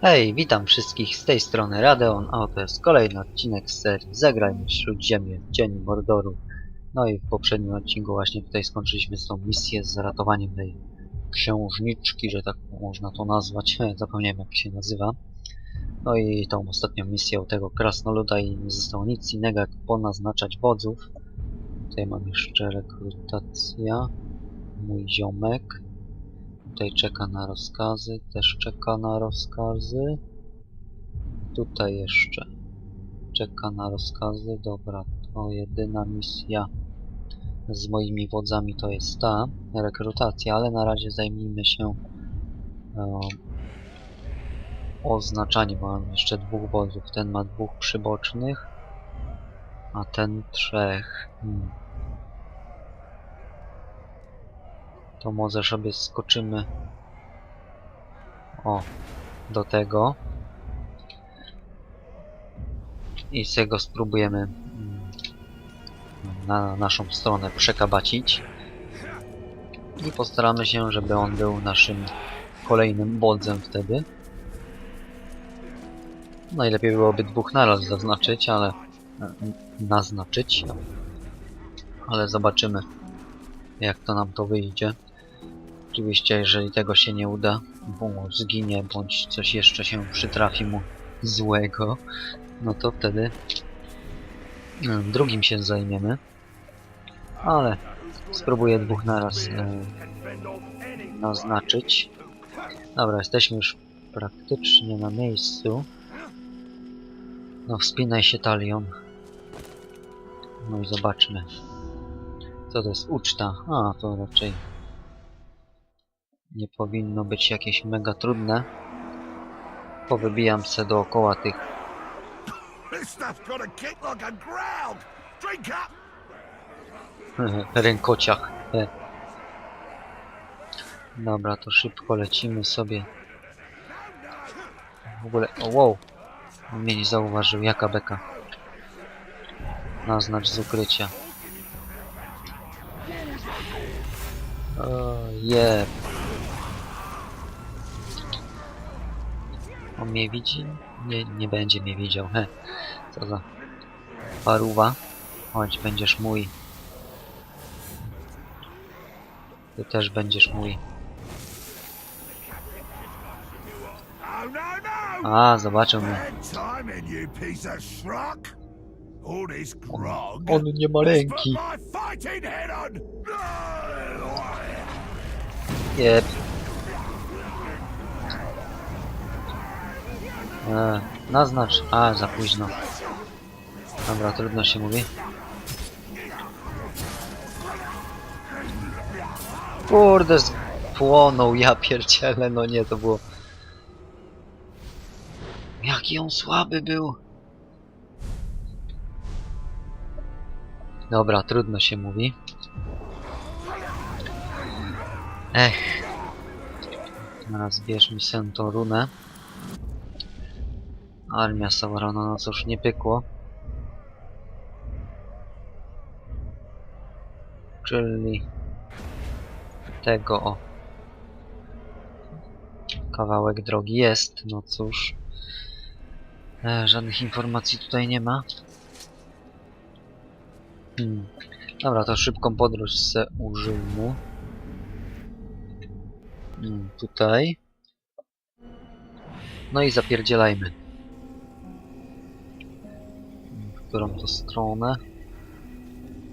Hej, witam wszystkich z tej strony Radeon, a to jest kolejny odcinek z serii Zagrajmy Śródziemie w Cieniu Mordoru. No i w poprzednim odcinku właśnie tutaj skończyliśmy z tą misję z ratowaniem tej księżniczki, że tak można to nazwać, zapomniałem jak się nazywa. No i tą ostatnią misją tego krasnoluda i nie zostało nic innego jak ponaznaczać wodzów. Tutaj mam jeszcze rekrutacja, mój ziomek. Tutaj czeka na rozkazy, też czeka na rozkazy. Tutaj jeszcze czeka na rozkazy. Dobra, to jedyna misja z moimi wodzami to jest ta rekrutacja, ale na razie zajmijmy się e, oznaczaniem. Mam jeszcze dwóch wodzów. Ten ma dwóch przybocznych, a ten trzech. Hmm. To może sobie skoczymy o do tego i z tego spróbujemy mm, na naszą stronę przekabacić i postaramy się, żeby on był naszym kolejnym wodzem wtedy. Najlepiej byłoby dwóch naraz zaznaczyć, ale naznaczyć, ale zobaczymy jak to nam to wyjdzie. Oczywiście, jeżeli tego się nie uda, bo zginie, bądź coś jeszcze się przytrafi mu złego, no to wtedy mm, drugim się zajmiemy. Ale spróbuję dwóch naraz e, naznaczyć. Dobra, jesteśmy już praktycznie na miejscu. No, wspinaj się talion. No i zobaczmy. Co to jest uczta? A, to raczej nie powinno być jakieś mega trudne. Powybijam se dookoła tych rękociach. E. Dobra, to szybko lecimy sobie. W ogóle, o wow. On mnie nie zauważył, jaka beka. Naznacz z ukrycia. O, jeb. On mnie widzi? Nie, nie będzie mnie widział, he. Co za paruwa. Chodź, będziesz mój. Ty też będziesz mój. A, zobaczył mnie. Grog. On nie ma ręki. on. Jeb. E, naznacz. A, za późno. Dobra, trudno się mówi. Kurde, spłonął, ja pierdzielę, no nie, to było... Jaki on słaby był. Dobra, trudno się mówi. Ech. Teraz bierz mi sen tą runę. Armia Saurona, no cóż, nie pykło. Czyli tego o. Kawałek drogi jest, no cóż. E, żadnych informacji tutaj nie ma. Hmm. Dobra, to szybką podróż se użyjmy. Hmm, tutaj. No i zapierdzielajmy. Którą to stronę?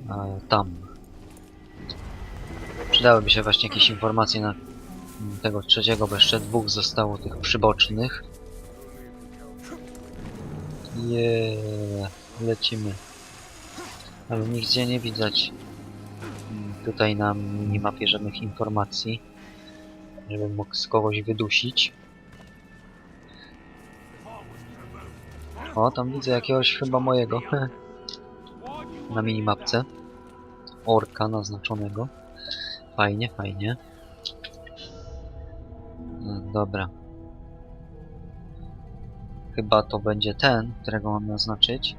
E, tam. Przydałyby się właśnie jakieś informacje na tego trzeciego, bo jeszcze dwóch zostało tych przybocznych. Jeee, lecimy. Ale nigdzie nie widać mm, tutaj na minimapie żadnych informacji, żebym mógł z kogoś wydusić. O, tam widzę jakiegoś chyba mojego na minimapce. Orka naznaczonego. Fajnie, fajnie. No, dobra. Chyba to będzie ten, którego mam naznaczyć.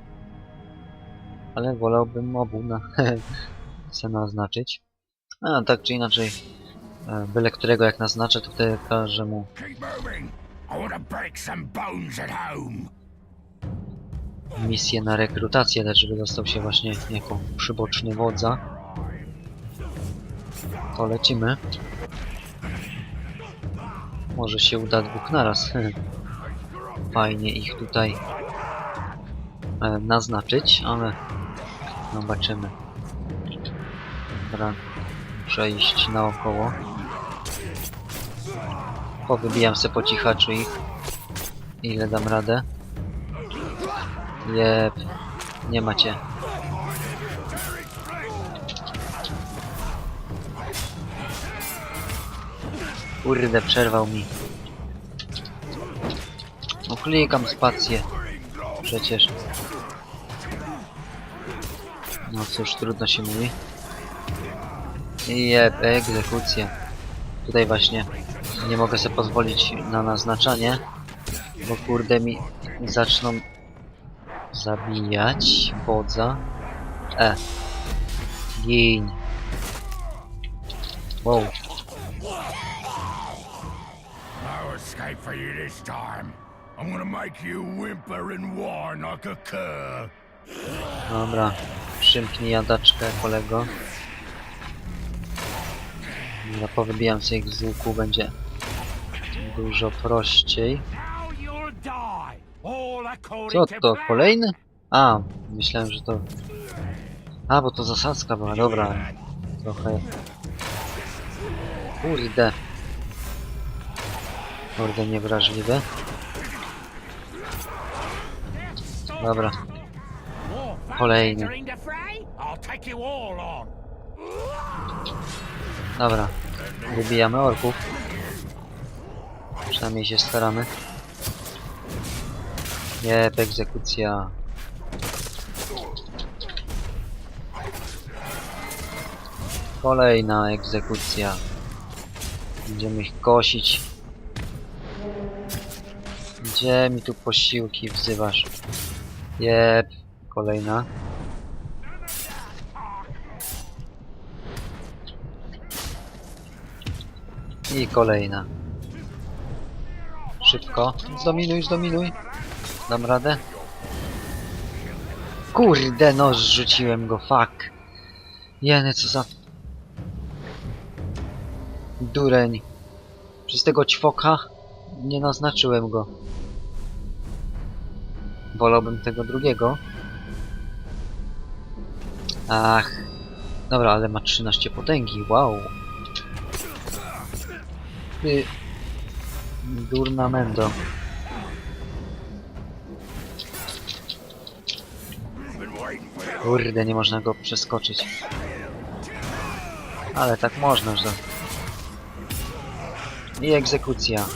Ale wolałbym obu na se naznaczyć. A, tak czy inaczej, e, byle którego jak naznaczę, to wtedy każę mu Keep moving. I want to break some bones at home. Misję na rekrutację, lecz żeby dostał się właśnie jako przyboczny wodza. To lecimy. Może się uda dwóch naraz. Fajnie ich tutaj e, naznaczyć, ale zobaczymy. Dobra, iść naokoło. Powybijam se po cichaczu ich. Ile dam radę. Jep, nie macie. Kurde, przerwał mi. No klikam spację. Przecież. No cóż, trudno się mówi. Jep, egzekucja. Tutaj właśnie nie mogę sobie pozwolić na naznaczanie, bo kurde mi zaczną Zabijać wodza. E. Gin. Wow. No escape for you this time. I'm gonna make you whimper and whine like a cur. Dobra. Przymknij jadaczkę, kolego. Dobra, powybijam sobie ich z łuku, będzie dużo prościej. Co to kolejny? A, myślałem, że to... A, bo to zasadzka była, dobra. Trochę... Kurde. Kurde, niewrażliwy. Dobra, Kolejny. dobra. Wybijamy orków. Przynajmniej się staramy. Jep, egzekucja. Kolejna egzekucja. Będziemy ich kosić. Gdzie mi tu posiłki wzywasz? Jep, kolejna. I kolejna. Szybko. Zdominuj, zdominuj. Dam radę? Kurde, no zrzuciłem go, fuck. Jeny, co za... Dureń. Przez tego ćwoka nie naznaczyłem go. Wolałbym tego drugiego. Ach. Dobra, ale ma 13 potęgi, wow. Ty... Durna mendo. Kurde, nie można go przeskoczyć. Ale tak można, że... I egzekucja.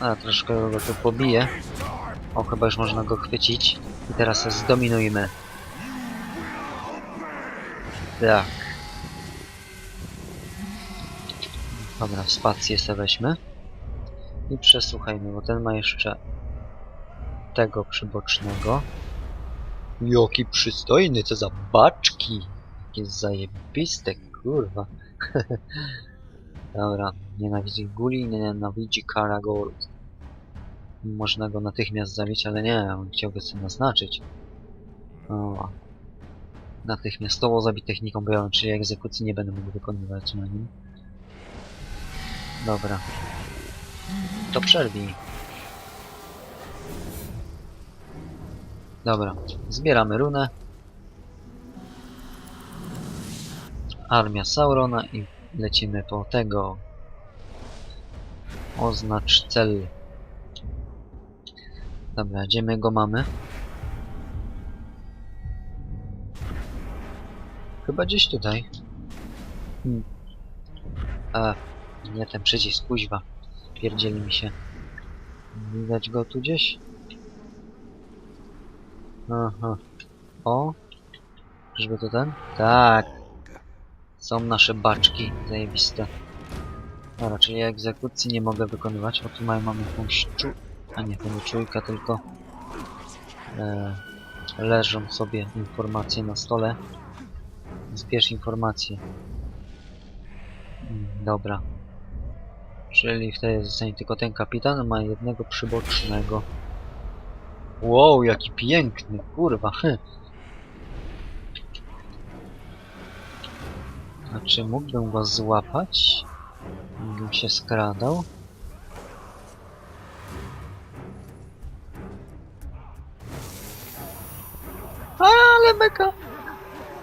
A, troszkę go tu pobiję. O, chyba już można go chwycić. I teraz zdominujmy. Tak. Dobra, spację sobie weźmy. I przesłuchajmy, bo ten ma jeszcze tego przybocznego. Jaki przystojny, co za baczki! Jakie zajebiste, kurwa. Dobra, nienawidzi guli, nienawidzi Karagold. Można go natychmiast zabić, ale nie, on chciał go sobie naznaczyć. O. Natychmiastowo zabić techniką bojową, czyli egzekucji nie będę mógł wykonywać na nim. Dobra. To przerwij. Dobra, zbieramy runę. Armia Saurona i lecimy po tego. Oznacz cel. Dobra, gdzie my go mamy? Chyba gdzieś tutaj. Hmm. A, nie ten przycisk, kuźwa. Pierdzieli mi się. Widać go tu gdzieś? Aha. O! Żeby to ten? Tak! Są nasze baczki zajebiste. Dobra, czyli egzekucji nie mogę wykonywać. O, tu mają, mamy jakąś czu... A nie, to nie czujka, tylko... E, leżą sobie informacje na stole. Zbierz informacje. Mm, Dobra. Czyli wtedy zostanie tylko ten kapitan, ma jednego przybocznego. Wow, jaki piękny, kurwa. hy. A czy mógłbym go złapać? Gdybym się skradał? Ale beka!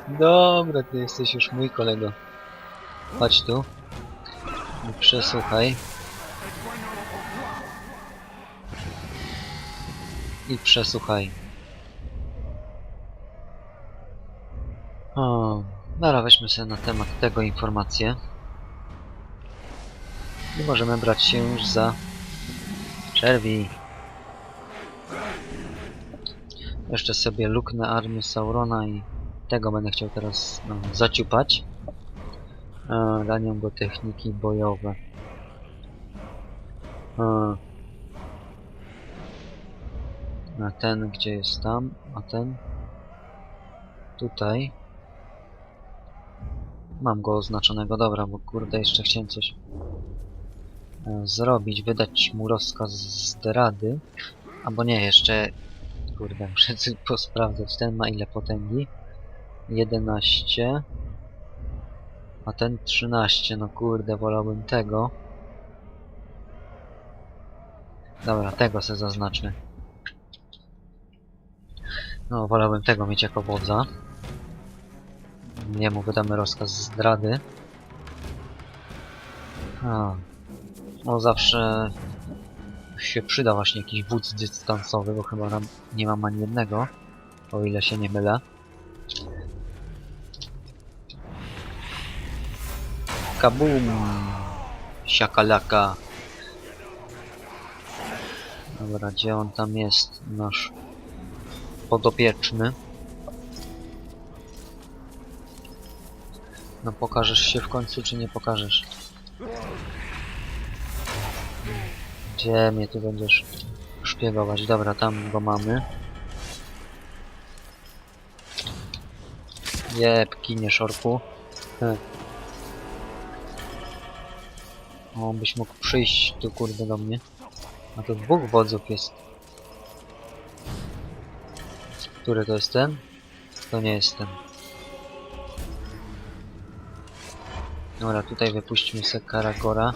Dobra, ty jesteś już mój kolego. Chodź tu. Przesłuchaj. I przesłuchaj. O, dobra, weźmy sobie na temat tego informację. I możemy brać się już za czerwi. Jeszcze sobie luknę armię Saurona i tego będę chciał teraz no, zaciupać. E, Danią go techniki bojowe. E, ten gdzie jest tam, a ten tutaj. Mam go oznaczonego, dobra, bo kurde jeszcze chciałem coś e, zrobić, wydać mu rozkaz z rady. Albo nie, jeszcze kurde, muszę posprawdzać, ten ma ile potęgi? 11 a ten 13, no kurde, wolałbym tego. Dobra, tego se zaznaczmy. No, wolałbym tego mieć jako wodza. Jemu wydamy rozkaz zdrady. A. No zawsze się przyda właśnie jakiś wódz dystansowy, bo chyba nam nie mam ani jednego, o ile się nie mylę. Kabum! Siakalaka. Dobra, gdzie on tam jest? Nasz podopieczny. No pokażesz się w końcu, czy nie pokażesz? Gdzie mnie tu będziesz szpiegować? Dobra, tam go mamy. Jeb, kinie szorku. Heh. O, byś mógł przyjść tu kurde do mnie. A tu dwóch wodzów jest. Który to jest ten? To nie jest ten. Dobra, tutaj wypuśćmy se Karagora.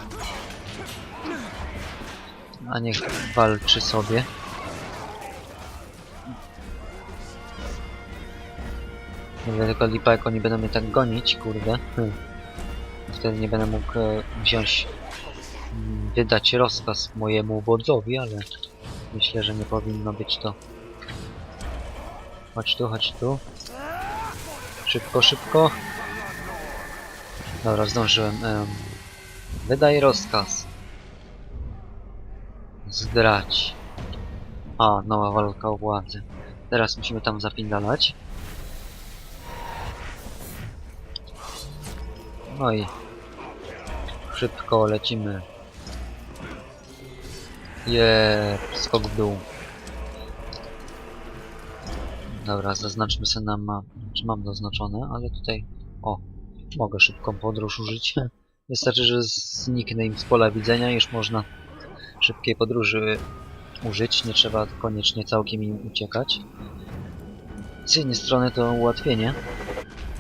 A niech walczy sobie. Mówię tylko lipa, jak oni będą mnie tak gonić, kurde. Hmm. Wtedy nie będę mógł e, wziąć, mm, wydać rozkaz mojemu wodzowi, ale myślę, że nie powinno być to. Chodź tu, chodź tu. Szybko, szybko. Dobra, zdążyłem. em, wydaj rozkaz. Zdrać. A, nowa walka o władzę. Teraz musimy tam zapindalać. No i szybko lecimy. Je, skok w dół. Dobra, zaznaczmy sobie na map. Czy mam zaznaczone, ale tutaj. O, mogę szybką podróż użyć. Wystarczy, że zniknę im z pola widzenia, już można szybkiej podróży użyć. Nie trzeba koniecznie całkiem im uciekać. Z jednej strony to ułatwienie.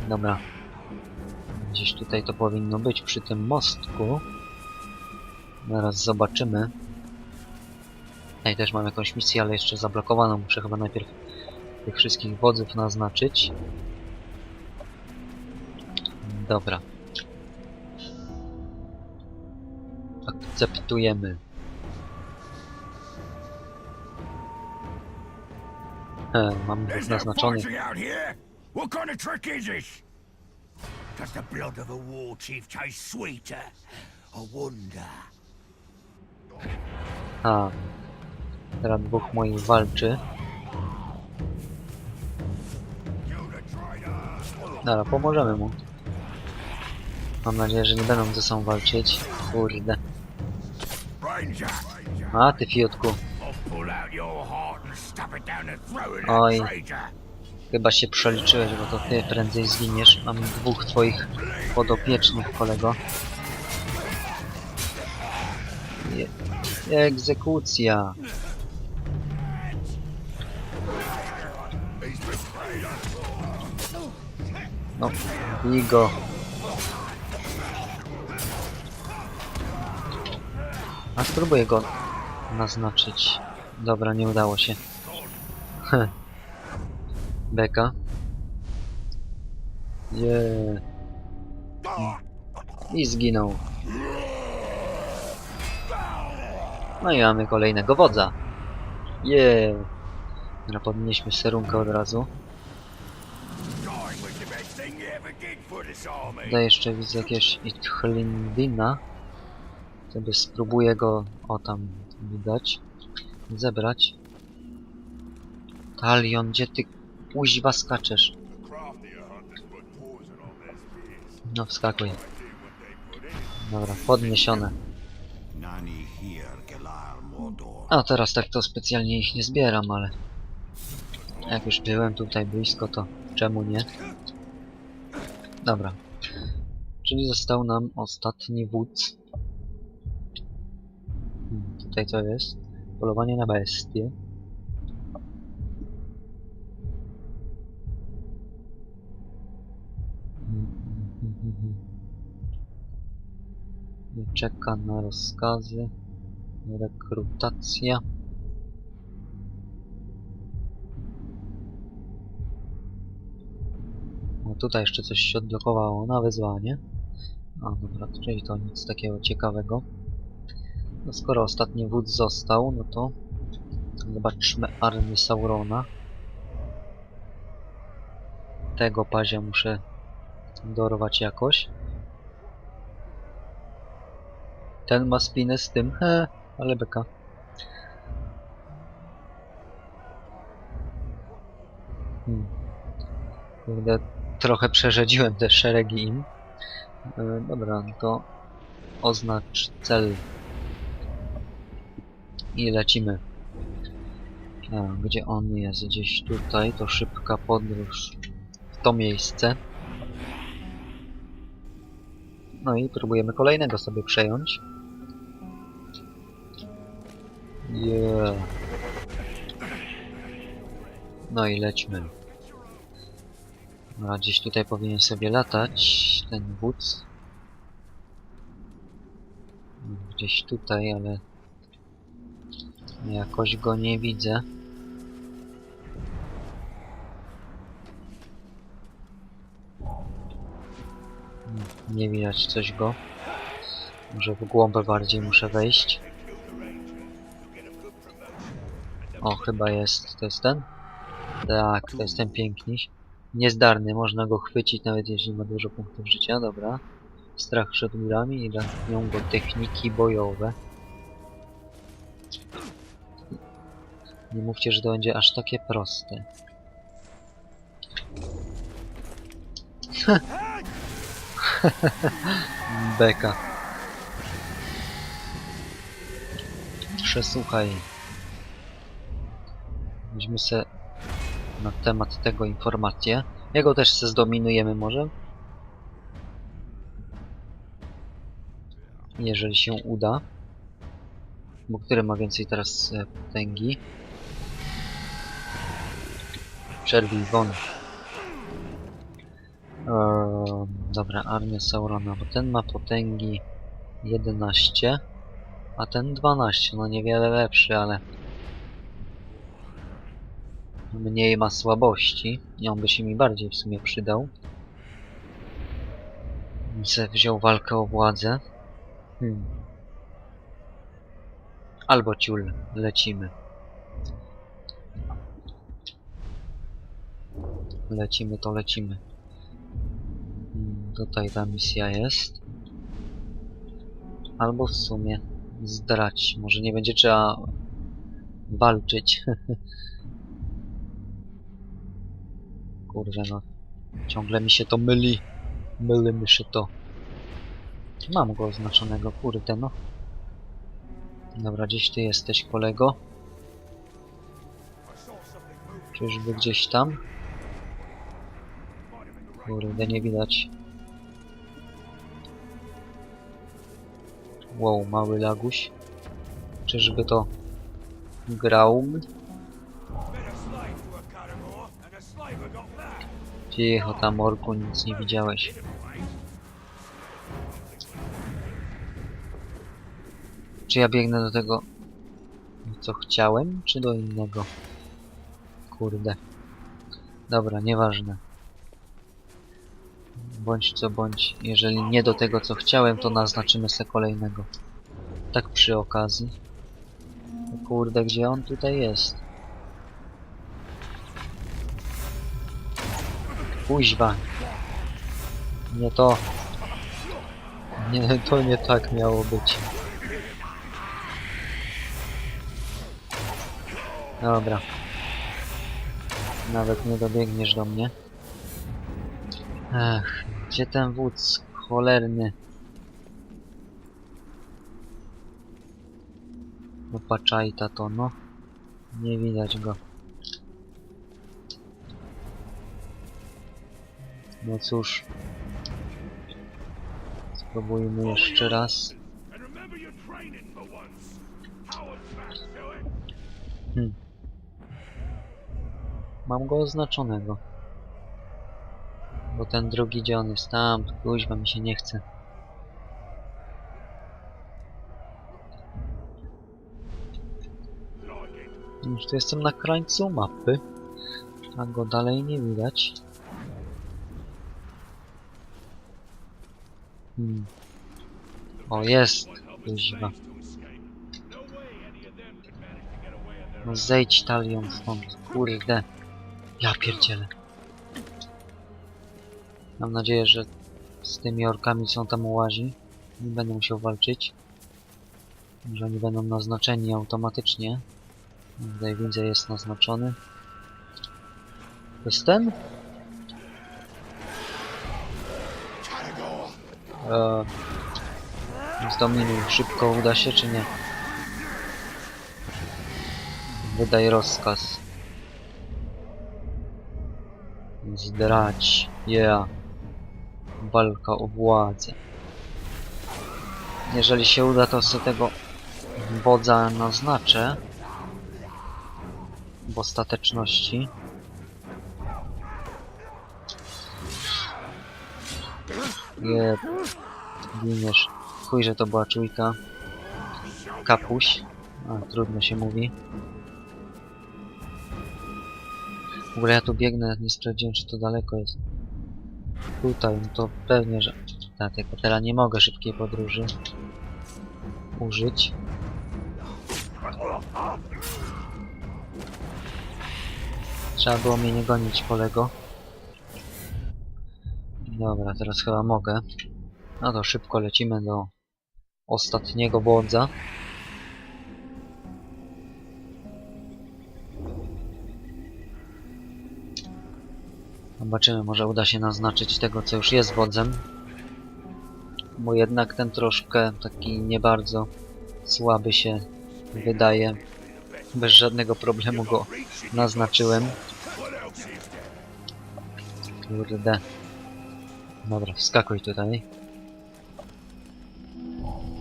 Dobra. Gdzieś tutaj to powinno być przy tym mostku. Zaraz zobaczymy. Tutaj też mam jakąś misję, ale jeszcze zablokowaną. Muszę chyba najpierw tych wszystkich wodzów naznaczyć. Dobra. Akceptujemy. E, mam no naznaczony. What kind of trick is this? Does the blood of a war chief taste sweeter? I wonder. A. Teraz dwóch moich walczy. Dobra, pomożemy mu. Mam nadzieję, że nie będą ze sobą walczyć. Kurde. A, ty of Oj. Chyba się przeliczyłeś, bo to ty prędzej zginiesz. Mam dwóch twoich podopiecznych, kolego. Je egzekucja. No, bij go. A spróbuję go naznaczyć. Dobra, nie udało się. Beka. Yeah. I zginął. No i mamy kolejnego wodza. Yeah. Dobra, podnieśmy serunkę od razu. Tutaj jeszcze widzę jakiegoś Itchlindina. Sobie spróbuję go, o tam widać, zebrać. Talion, gdzie ty kuźwa skaczesz? No wskakuj. Dobra, podniesione. A teraz tak to specjalnie ich nie zbieram, ale jak już byłem tutaj blisko, to czemu nie? Dobra. Czyli został nam ostatni wódz. Hmm, tutaj co jest? Polowanie na bestie. Czeka na rozkazy. Rekrutacja. Tutaj jeszcze coś się odblokowało na wyzwanie. A dobra, czyli to nic takiego ciekawego. No skoro ostatni wódz został, no to zobaczmy armię Saurona. Tego pazia muszę dorwać jakoś. Ten ma spinę z tym, he, ale beka. Hmm. Kurde, trochę przerzedziłem te szeregi im. E, dobra, to oznacz cel. I lecimy. A, gdzie on jest? Gdzieś tutaj, to szybka podróż w to miejsce. No i próbujemy kolejnego sobie przejąć. Yeah. No i lećmy. Dobra, gdzieś tutaj powinien sobie latać ten wódz. Gdzieś tutaj, ale jakoś go nie widzę. Nie widać coś go. Może w głąb bardziej muszę wejść. O, chyba jest. To jest ten? Tak, to jest ten piękniś. Niezdarny, można go chwycić nawet jeśli ma dużo punktów życia, dobra. Strach przed murami i dają go techniki bojowe. Nie mówcie, że to będzie aż takie proste. Beka. Przesłuchaj. Weźmy se na temat tego informację. Jego też se zdominujemy może. Jeżeli się uda. Bo który ma więcej teraz e, potęgi? Przerwij won. Eee, dobra, armia Saurona, bo ten ma potęgi 11, a ten 12. No niewiele lepszy, ale mniej ma słabości i on by się mi bardziej w sumie przydał. Se wziął walkę o władzę. Hmm. Albo ciul, lecimy. Lecimy to lecimy. Hmm, Tutaj ta misja jest. Albo w sumie zdrać. Może nie będzie trzeba walczyć. Kurczę no. Ciągle mi się to myli. Myli mi się to. Mam go oznaczonego, kurde no. Dobra, gdzieś ty jesteś kolego. Czyżby gdzieś tam? Kurde, nie widać. Wow, mały laguś. Czyżby to Graum? Cicho tam orku, nic nie widziałeś. Czy ja biegnę do tego, co chciałem, czy do innego? Kurde. Dobra, nieważne. Bądź co bądź, jeżeli nie do tego, co chciałem, to naznaczymy se kolejnego. Tak przy okazji. Kurde, gdzie on tutaj jest? Kuźwa. Nie to. Nie, to nie tak miało być. Dobra. Nawet nie dobiegniesz do mnie. Ech, gdzie ten wódz cholerny? Opaczajta to, no. Nie widać go. No cóż. Spróbujmy jeszcze raz. It. Mam go oznaczonego. Bo ten drugi gdzie on jest tam, kuźwa mi się nie chce. Już tu jestem na krańcu mapy. A go dalej nie widać. Hmm. O, jest! Kuźwa. No zejdź talion stąd, kurde. Ja pierdzielę. Mam nadzieję, że z tymi orkami są tam łazi. Nie będę musiał walczyć. Że oni będą naznaczeni automatycznie. Tutaj widzę jest naznaczony. To jest ten? Eee, zdominuj. Szybko uda się czy nie? Wydaj rozkaz. Zdrać. Yeah. Walka o władzę. Jeżeli się uda, to sobie tego wodza naznaczę. W ostateczności. Jeb. Giniesz. Chuj, że to była czujka. Kapuś. A, trudno się mówi. W ogóle ja tu biegnę, nie sprawdziłem czy to daleko jest. Tutaj, no to pewnie, że... Tak, tylko teraz nie mogę szybkiej podróży użyć. Trzeba było mnie nie gonić kolego. Dobra, teraz chyba mogę. No to szybko lecimy do ostatniego wodza. Zobaczymy, może uda się naznaczyć tego, co już jest wodzem. Bo jednak ten troszkę taki nie bardzo słaby się wydaje. Bez żadnego problemu go naznaczyłem. Kurde. Dobra, wskakuj tutaj.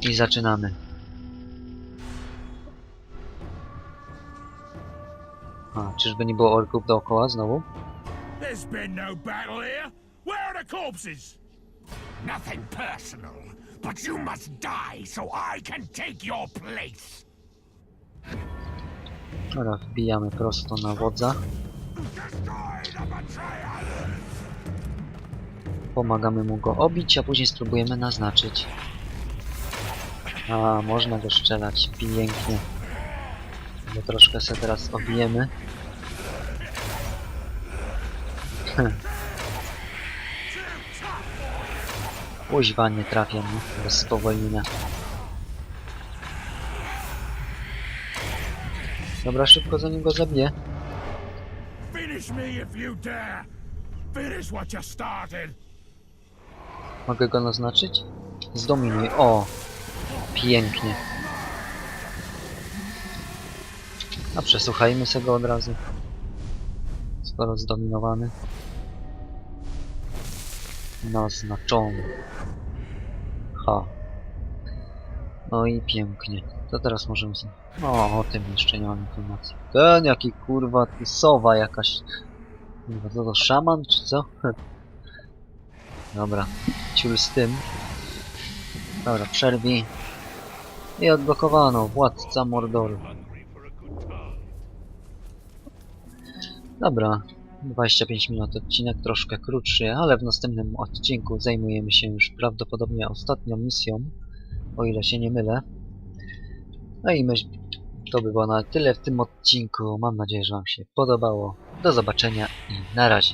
I zaczynamy. A, czyżby nie było orków dookoła znowu? There's been no battle here. Where are the corpses? Nothing personal, but you must die so I can take your place. Dobra, wbijamy prosto na wodza. Pomagamy mu go obić, a później spróbujemy naznaczyć. A, można go strzelać. Pięknie. No troszkę sobie teraz obijemy. Kuźwa, nie trafiam, bez spowolnienia. Dobra, szybko zanim go zabiję. Mogę go naznaczyć? Zdominuj. O! Pięknie. A przesłuchajmy sobie go od razu. Skoro zdominowany. Naznaczony. Ha. No i pięknie. To teraz możemy... z- O, o tym jeszcze nie mam informacji. Ten jaki kurwa, ty sowa jakaś. Kurwa, co to szaman czy co? Dobra, ciul z tym. Dobra, przerwij. I odblokowano, władca Mordoru. Dobra, 25 minut odcinek, troszkę krótszy, ale w następnym odcinku zajmujemy się już prawdopodobnie ostatnią misją, o ile się nie mylę. No i myśl, to by było na tyle w tym odcinku. Mam nadzieję, że Wam się podobało. Do zobaczenia i na razie.